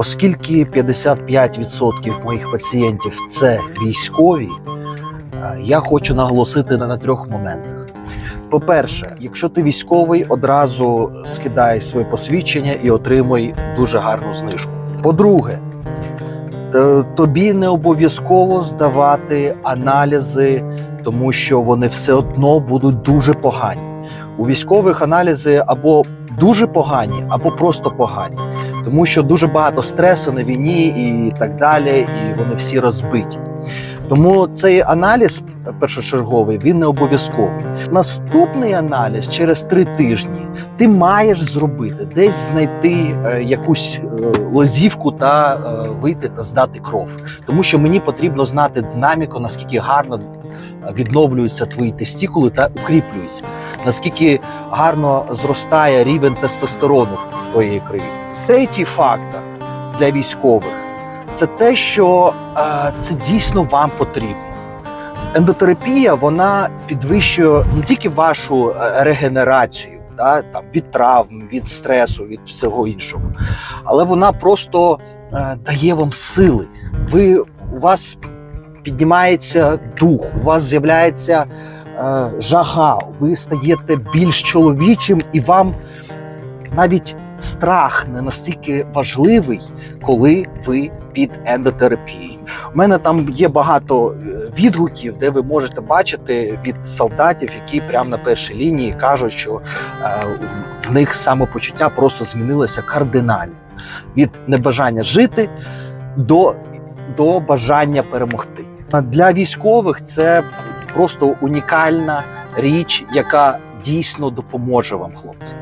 Оскільки 55% моїх пацієнтів це військові, е, я хочу наголосити на, трьох моментах. По-перше, якщо ти військовий, одразу скидай своє посвідчення і отримуй дуже гарну знижку. По-друге, тобі не обов'язково здавати аналізи, тому що вони все одно будуть дуже погані. У військових аналізи або дуже погані, або просто погані, тому що дуже багато стресу на війні і так далі, і вони всі розбиті. Тому цей аналіз першочерговий він не обов'язковий. Наступний аналіз через три тижні ти маєш зробити, десь знайти е, якусь е, лозівку та е, вийти та здати кров. Тому що мені потрібно знати динаміку, наскільки гарно відновлюються твої тестікули та укріплюються, наскільки гарно зростає рівень тестостерону в твоїй крові. Третій фактор для військових це те, що е, це дійсно вам потрібно. Ендотерапія вона підвищує не тільки вашу е, регенерацію, да, там, від травм, від стресу, від всього іншого, але вона просто е, дає вам сили. Ви, у вас піднімається дух, у вас з'являється е, жага, ви стаєте більш чоловічим, і вам навіть страх не настільки важливий, коли ви під ендотерапією. У мене там є багато е, відгуків, де ви можете бачити від солдатів, які прямо на першій лінії кажуть, що е, в них самопочуття просто змінилося кардинально від небажання жити до, до бажання перемогти. Для військових це просто унікальна річ, яка дійсно допоможе вам, хлопці.